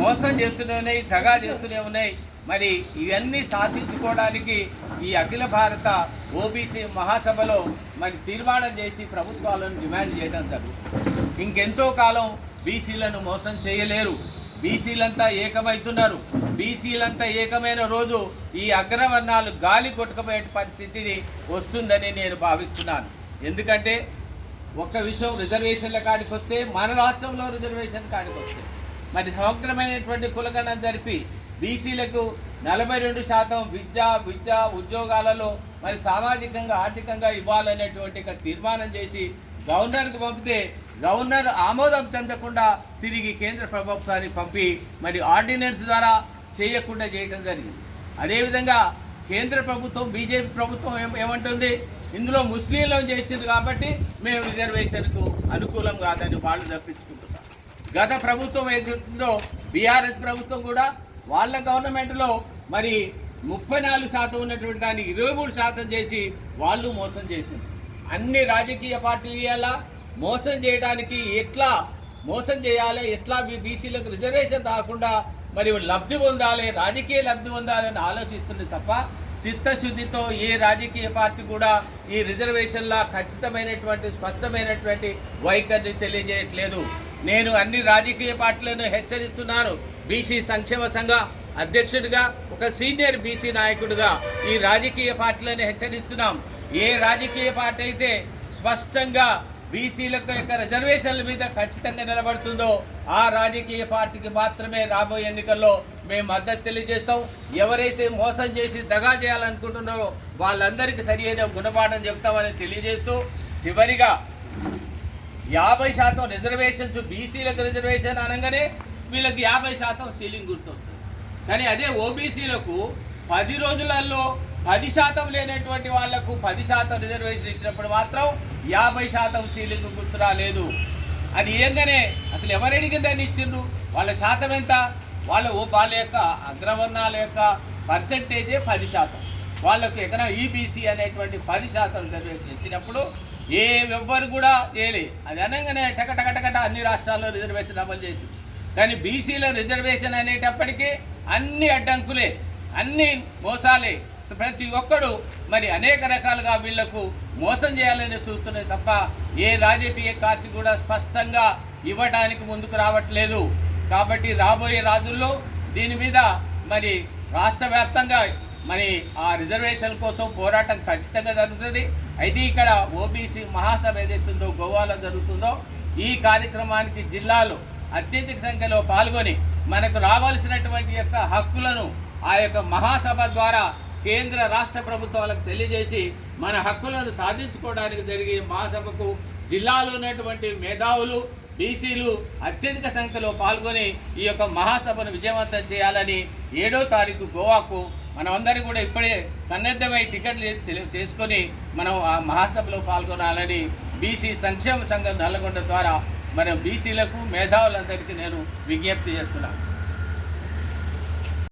మోసం చేస్తూనే ఉన్నాయి దగా చేస్తూనే ఉన్నాయి. మరి ఇవన్నీ సాధించుకోవడానికి ఈ అఖిల భారత ఓబీసీ మహాసభలో మరి తీర్మానం చేసి ప్రభుత్వాలను డిమాండ్ చేయడం జరుగుతుంది. ఇంకెంతో కాలం బీసీలను మోసం చేయలేరు. బీసీలంతా ఏకమవుతున్నారు. బీసీలంతా ఏకమైన రోజు ఈ అగ్రవర్ణాలు గాలి కొట్టుకుపోయే పరిస్థితిని వస్తుందని నేను భావిస్తున్నాను. ఎందుకంటే ఒక్క విషయం రిజర్వేషన్ల కాడికి వస్తే మన రాష్ట్రంలో రిజర్వేషన్ కాడికి వస్తే మరి సమగ్రమైనటువంటి కులగణం జరిపి బీసీలకు నలభై రెండు శాతం విద్య విద్య ఉద్యోగాలలో మరి సామాజికంగా ఆర్థికంగా ఇవ్వాలనేటువంటి తీర్మానం చేసి గవర్నర్కి పంపితే గవర్నర్ ఆమోదం చెందకుండా తిరిగి కేంద్ర ప్రభుత్వానికి పంపి మరి ఆర్డినెన్స్ ద్వారా చేయకుండా చేయడం జరిగింది. అదేవిధంగా కేంద్ర ప్రభుత్వం బీజేపీ ప్రభుత్వం ఏం ఏమంటుంది? ఇందులో ముస్లింలను చేసింది కాబట్టి మేము రిజర్వేషన్కు అనుకూలం కాదని వాళ్ళు తప్పించుకుంటున్నాం గత ప్రభుత్వం ఏదైతుందో బీఆర్ఎస్ ప్రభుత్వం కూడా వాళ్ళ గవర్నమెంట్లో మరి ముప్పై నాలుగు శాతం ఉన్నటువంటి దాన్ని ఇరవై మూడు శాతం చేసి వాళ్ళు మోసం చేసింది. అన్ని రాజకీయ పార్టీలు ఇలా మోసం చేయడానికి ఎట్లా మోసం చేయాలి ఎట్లా బీసీలకు రిజర్వేషన్ రాకుండా మరి లబ్ధి పొందాలి రాజకీయ లబ్ధి పొందాలని ఆలోచిస్తుంది తప్ప చిత్తశుద్ధితో ఏ రాజకీయ పార్టీ కూడా ఈ రిజర్వేషన్ల ఖచ్చితమైనటువంటి స్పష్టమైనటువంటి వైఖరిని తెలియజేయట్లేదు. నేను అన్ని రాజకీయ పార్టీలను హెచ్చరిస్తున్నాను బీసీ సంక్షేమ సంఘ అధ్యక్షుడిగా ఒక సీనియర్ బీసీ నాయకుడిగా ఈ రాజకీయ పార్టీలను హెచ్చరిస్తున్నాం. ఏ రాజకీయ పార్టీ అయితే స్పష్టంగా బీసీలకు యొక్క రిజర్వేషన్ల మీద ఖచ్చితంగా నిలబడుతుందో ఆ రాజకీయ పార్టీకి మాత్రమే రాబోయే ఎన్నికల్లో మేము మద్దతు తెలియజేస్తాం. ఎవరైతే మోసం చేసి దగా చేయాలనుకుంటున్నారో వాళ్ళందరికీ సరి అయిన గుణపాఠం చెప్తామని తెలియజేస్తూ చివరిగా యాభై శాతం రిజర్వేషన్స్ బీసీలకు రిజర్వేషన్ అనగానే వీళ్ళకి యాభై శాతం సీలింగ్ గుర్తొస్తుంది. కానీ అదే ఓబీసీలకు పది రోజులలో పది శాతం లేనటువంటి వాళ్ళకు పది శాతం రిజర్వేషన్ ఇచ్చినప్పుడు మాత్రం యాభై శాతం సీలింగ్ గుర్తు రాలేదు. అది ఏంగానే అసలు ఎవరు అడిగిందని ఇచ్చిండ్రు వాళ్ళ శాతం ఎంత? వాళ్ళ ఓ- వాళ్ళ యొక్క అగ్రవర్ణాల యొక్క పర్సెంటేజే పది శాతం. వాళ్ళకు ఎక్కడ ఈబీసీ అనేటువంటి పది శాతం రిజర్వేషన్ ఇచ్చినప్పుడు ఏ ఎవ్వరు కూడా చేయలే. అది అనగానే టక టక అన్ని రాష్ట్రాల్లో రిజర్వేషన్ అమలు చేసి. కానీ బీసీలో రిజర్వేషన్ అనేటప్పటికీ అన్ని అడ్డంకులే అన్ని మోసాలే. ప్రతి ఒక్కడు మరి అనేక రకాలుగా వీళ్ళకు మోసం చేయాలని చూస్తున్నాయి తప్ప ఏ రాజకీయ పార్టీ కూడా స్పష్టంగా ఇవ్వడానికి ముందుకు రావట్లేదు. కాబట్టి రాబోయే రాజుల్లో దీని మీద మరి రాష్ట్ర వ్యాప్తంగా మరి ఆ రిజర్వేషన్ కోసం పోరాటం ఖచ్చితంగా జరుగుతుంది. అయితే ఇక్కడ ఓబీసీ మహాసభ ఏదైతుందో గోవాలో జరుగుతుందో ఈ కార్యక్రమానికి జిల్లాలో అత్యధిక సంఖ్యలో పాల్గొని మనకు రావాల్సినటువంటి యొక్క హక్కులను ఆ యొక్క మహాసభ ద్వారా కేంద్ర రాష్ట్ర ప్రభుత్వాలకు తెలియజేసి మన హక్కులను సాధించుకోవడానికి జరిగే మహాసభకు జిల్లాలో ఉన్నటువంటి మేధావులు బీసీలు అత్యధిక సంఖ్యలో పాల్గొని ఈ యొక్క మహాసభను విజయవంతం చేయాలని ఏడో తారీఖు గోవాకు మనమందరం కూడా ఇప్పుడే సన్నద్ధమై టికెట్లు చేసుకొని మనం ఆ మహాసభలో పాల్గొనాలని బీసీ సంక్షేమ సంఘం నల్లగొండ ద్వారా మన బీసీలకు మేధావులందరికీ నేను విజ్ఞప్తి చేస్తున్నాను.